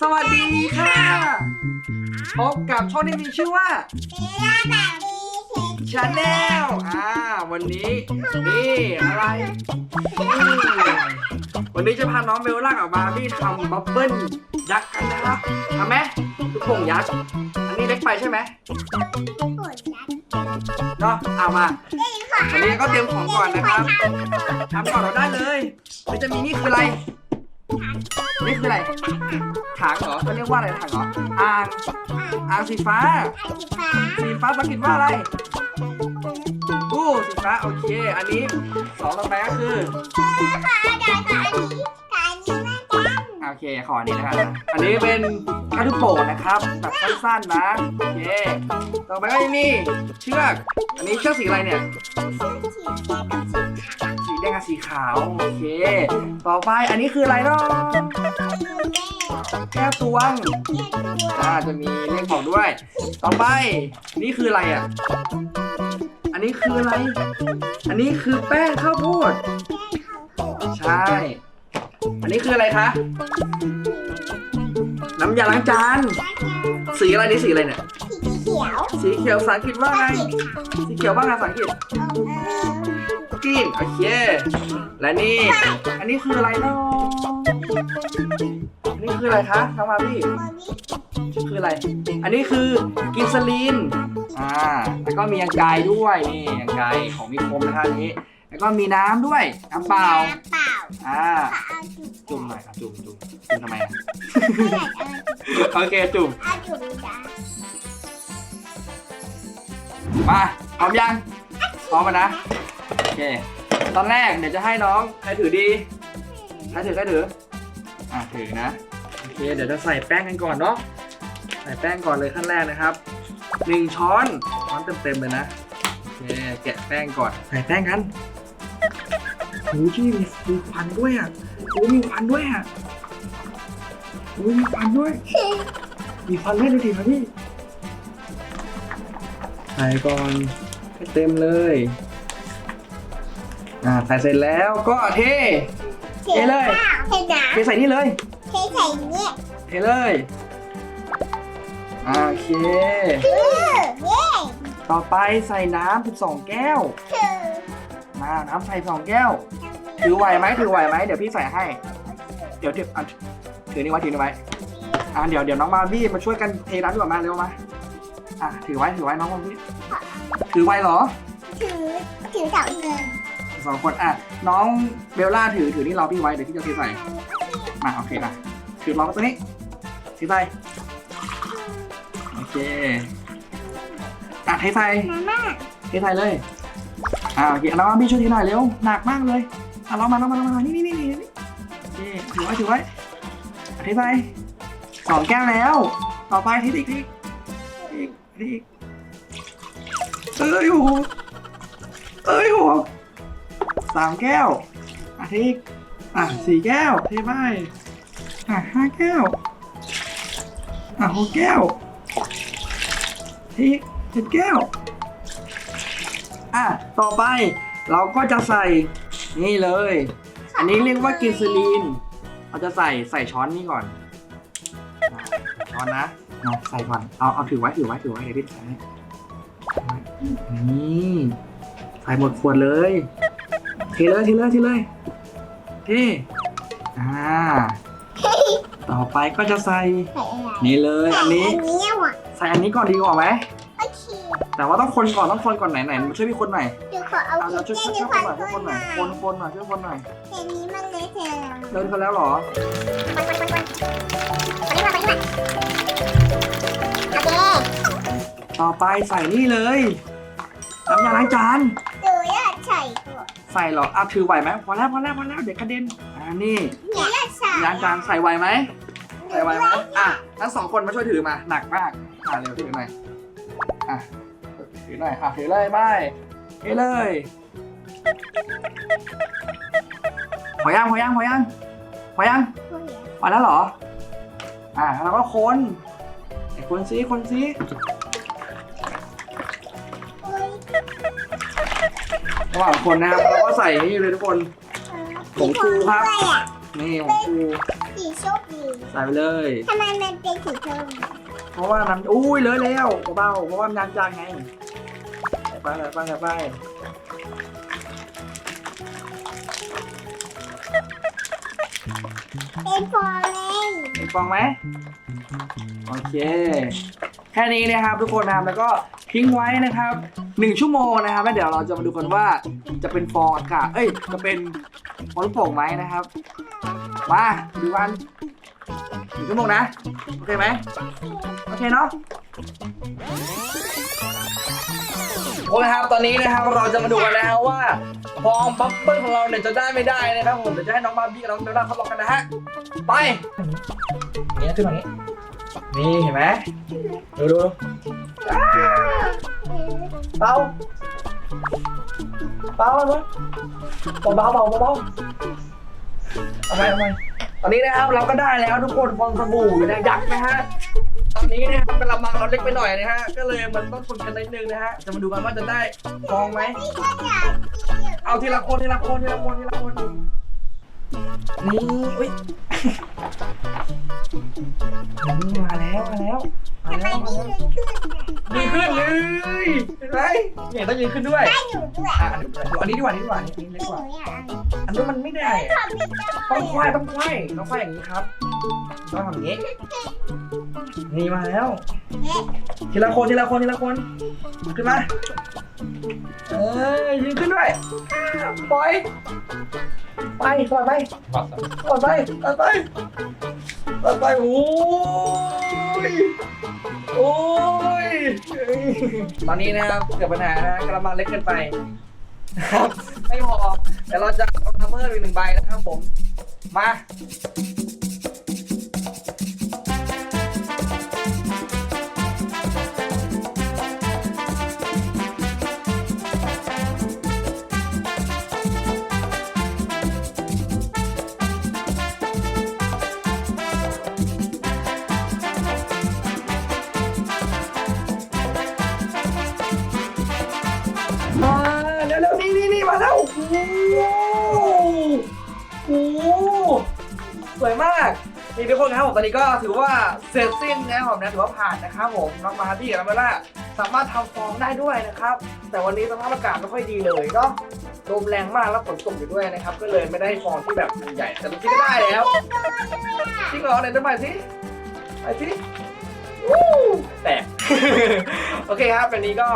สวัสดีค่ะ พบกับช่องที่มีชื่อว่า ชาแนลอ่า วันนี้นี่อะไรนี่วันนี้จะพาน้องเบลล่ากับบาร์บี้ทำบับเบิ้ลยักษ์กันนะครับทำไหมลูกโป่งยักษ์อันนี้เล็กไปใช่ไหมเนาะเอามาวันนี้ก็เตรียมของก่อนนะครับทำก่อนเราได้เลยมันจะมีนี่คืออะไรนี่คืออะไรถังเหรอเขาเรียกว่าอะไรถังเหรออ่างอ่างสีฟ้า สีฟ้าภาษาอังกฤษว่าอะไร อู้สีฟ้าโอเค อันนี้สองต่อไปก็คือ โอเค ขออันนี้นะครับ อันนี้เป็นกระทุกโป่งนะครับแบบสั้นๆนะ โอเค ต่อไปก็นี่เชือก อันนี้เชือกสีอะไรเนี่ย สีแดงกับสีขาว โอเค ต่อไปอันนี้คืออะไรเนาะ แก้วตวงอ่าจะมีเลขบอกด้วย ต่อไป นี่คืออะไรอะ อันนี้คืออะไร อันนี้คือแป้งข้าวโพด ใช่ อันนี้คืออะไรคะ น้ำยาล้างจาน สีอะไรนี่สีอะไรเนี่ย สีเขียวภาษาอังกฤษว่าไง สีเขียวว่าไงภาษาอังกฤษกรีนโอเค และนี่ อันนี้คืออะไรเนาะอั นนี้คืออะไรคะน้องมาพี่คืออะไร อันนี้คือกินซาลีนอ่าแล้วก็มียางไกายด้วยนี่ยางไกายของมีคมนะคะอันนี้ แล้วก็มีน้ำด้วยน้ำเปล่าอ่าจุ่มหน่อยครับจุ่มจุ่มจุ่มทำไมอะโอเคจุ่มมาพร้อมยังพร้อมมานะโอเคตอนแรกเดี๋ยวจะให้น้องใครถือดีใครถือใครถือ อะถือนะโอเคเดี๋ยวจะใส่แป้งกันก่อนเนาะใส่แป้งก่อนเลยขั้นแรกนะครับหนึ่งช้อนช้อนเต็มๆเลยนะโอเคแกะแป้งก่อนใส่แป้งกันโอ้ยที่มีมีควันด้วยอะโอ้ยมีควันด้วยอะโอ้ยมีควันด้วย มีควันด้วยดูดิครับพี่ใส่ก่อนให้เต็มเลยอ่าใส่เสร็จแล้วก็เทเทเลย เทน้เทใส่นี่เลยำเทใส่เนี่ยเทเลยอ่าโอเคเออเย่ต่อไปใส่น้ำ12 แก้วคือมาน้ำใส่2แก้ว ถือไหวไหมถือไหวไหมเดี๋ยวพี่ใส่ให้ เดี๋ยวถืออะถือนี่ไว้ถือนี่ไว้อ่าเดี๋ยวเดี๋ยวน้องมาบี้มาช่วยกันเทน้ำดีกว่ามาเร็วมาอะถือไว้ถือไว้น้องมาบี้ถือไว้เหรอ ถือถือเสาเงิน สองคนอะน้องเบลล่าถือถือนี่เราพี่ไว้เดี๋ยวพี่จะเทใส่มาโอเคอะถือรองไว้ตัวนี้เทใส่โอเคอะเทใส่มาม่าเทใส่เลยอ่าโอเคน้องพี่ช่วยทีหน่อยเร็วหนักมากเลยอะลองมาลองมาลองมานี่นี่นี่นี่โอเคถือไว้ถือไว้เทใส่สองแก้วแล้ว ต่อไปเทอีกทีอีกทีอีกเอ้ยโอ้โหเอ้ยโอ้โห สามแก้วอะเทอีกอะสี่แก้ว เทไปอะห้าแก้ว อะหกแก้ว เทอีกเจ็ดแก้ว อะ ต่อไปเราก็จะใส่นี่เลย อันนี้เรียกว่ากินซิลีนเราจะใส่ใส่ช้อนนี่ก่อนอะช้อนนะเอาใส่ก่อน เอาเอาถือไว้ถือไว้ถือไว้เดี๋ยวพี่ใส่ให้นี่ใส่หมดขวดเลย ทเลยเทเลยเทเลยเทอ่า ต่อไปก็จะใส่ใส่อะไรนี่เลยอันนี้อันนี้อะใส่อันนี้ก่อนดีกว่าไหม โอเคแต่ว่าต้องคนก่อนต้องคนก่อนไหนไหนมาช่วยพี่คนหน่อยเดี๋ยวขอเอาเอาเราช่วยเส้ช่วยนช่วยในคนหน่อยช่วยคนหน่อยคนคนหน่อยช่วยคนหน่อยเส้นนี้มันเลยเทแล้วเดินกันแล้วเหรอโอเคต่อไปใส่นี่เลยน้ำยาล้างจาน ใส่เหรออะถือไหวไหมพอแล้วพอแล้วพอแล้วเดี๋ยวกระเด็นอ่านี่เนี่ยอยากใส่ล้างจานใส่ไหวไหมใส่ไหวไหมอะทั้งสองคนมาช่วยถือมาหนักมากอ่าเร็วถือหน่อยอะถือหน่อยอะถือเลยไปเทเลยพอยังพอยังพอยังพอยังคุยพอแล้วเหรออ่าแล้วก็คนไอ้คนซิคนซิ หว่างคนนะครับเราก็ใส่นี่เลยทุกคนผงฟูครับด้วยอะนี่ของฟูสีโชคดีใส่ไปเลย ทำไมมันเป็นสีชมเพราะว่าน้ำอุ้ยเลอะแล้วเบาๆเพราะว่าน้ำจางไงใส่ไปใส่ไปใส่ไปเป็นฟองเองเห็นฟองไหมโอเค แค่นี้นะครับทุกคนนะครับแล้วก็ ทิ้งไว้นะครับหนึ่งชั่วโมงนะครับแล้วเดี๋ยวเราจะมาดูกันว่าจะเป็นฟองอากาศเอ้ยจะเป็นฟองลูกโป่งไหมนะครับมาดูกันหนึ่งชั่วโมงนะโอเคไหมโอเคเนาะโอเคครับตอนนี้นะครับเราจะมาดูกันนะครับว่าฟองบับเบิ้ลของเราเนี่ยจะได้ไม่ได้นะครับผมเดี๋ยวจะให้น้องบาร์บี้กับน้องเบลล่าทดลองกันนะฮะไปเนี่ขึ้นมานี้ นี่เห็นไหมดูดูเบาเบาเลยเบาเบาเบาเบาเอาไปเอาไปตอนนี้นะครับเราก็ได้แล้วทุกคนฟองสบู่อยู่ในยักษ์นะฮะตอนนี้เนี่ยกระมังเราเล็กไปหน่อยนะฮะก็เลยมันต้องทนกันนิดนึงนะฮะจะมาดูกันว่าจะได้ฟองไหมเอาทีละคนทีละคนทีละคนทีละคนนี่อุ้ยนี่ มาแล้วมาแล้วมาทำไมแล้วมานี่แล้วยืนขึ้นอะยืนขึ้นเลยเห็นไหมเนี่ยต้องยืนขึ้นด้วยได้อยู่ด้วยอะอันนี้ดีกว่าอันนี้ดีกว่าอันนี้เล็กแต่กหว่านูอยากอันนี้มันไม่ได้เอาทำไม่ได้ต้องควายต้องควายต้องควายอย่างนี้ครับต้องทำอย่างนี้นี่มาแล้วทีละคนทีละคนทีละคนขึ้นมาเอ้ยยืนขึ้นด้วยปล่อยไปปล่อยไปปล่อยไปปล่อยไป ต่อไปโอ้ยโอ้ยตอนนี้นะครับเกิดปัญหานะกระมังเล็กเกินไปนะครับไม่พอเดี๋ยวเราจะเอาทัมเมอร์อีกหนึ่งใบนะครับผมมา กนี่ทุกคนครับผมตอนนี้ก็ถือว่าเสร็จสิ้นแล้วผมนะถือว่าผ่านนะครับผมน้องมาร์บี้กับน้องเบลล่าสามารถทำฟองได้ด้วยนะครับ แต่วันนี้สภาพอากาศไม่ค่อยดีเลยเนาะลมแรงมากแล้วฝนตกอยู่ด้วยนะครับ ก็เลยไม่ได้ฟองที่แบบใหญ่แต่จริงๆก็ได้แล้วจริงเหรอไหนจะไปสิไปสิวู้แตก โอเคครับวันนี้ก็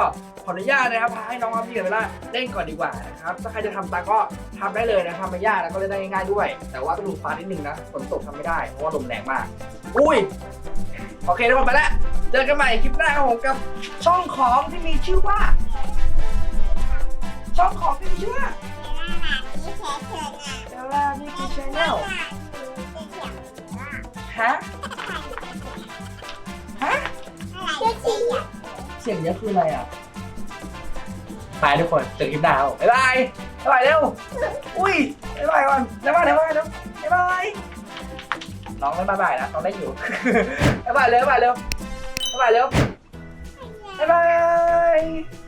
ขออนุญาตนะครับพาให้น้องอาพี่กับเวลาเล่นก่อนดีกว่านะครับถ้าใครจะทำตามก็ทำได้เลยนะครับไม่ยากแล้วก็เล่นได้ง่ายๆด้วย แต่ว่าต้องดูฟ้านิดนึงนะฝนตกทำไม่ได้เพราะว่าลมแรงมาก อุ้ยโอเคทุกคนไปแล้วเจอกันใหม่คลิปหน้าครับผมกับช่องของที่มีชื่อว่า ช่องของที่มีชื่อว่าเดล่านี่คือชาแนลฮะฮะเสียงเยอะคืออะไรอะ ไปทุกคนเจอคลิปหน้าครับบ๊ายบายบ๊ายบายเร็วอุ้ยบ๊ายบายก่อนบ๊ายบายบ๊ายบายเร็วบ๊ายบายน้องไม่บ๊ายบายนะน้องได้อยู่ บ๊ายบายเร็วบ๊ายบายเร็วบ๊ายบายเร็วบ๊ายบาย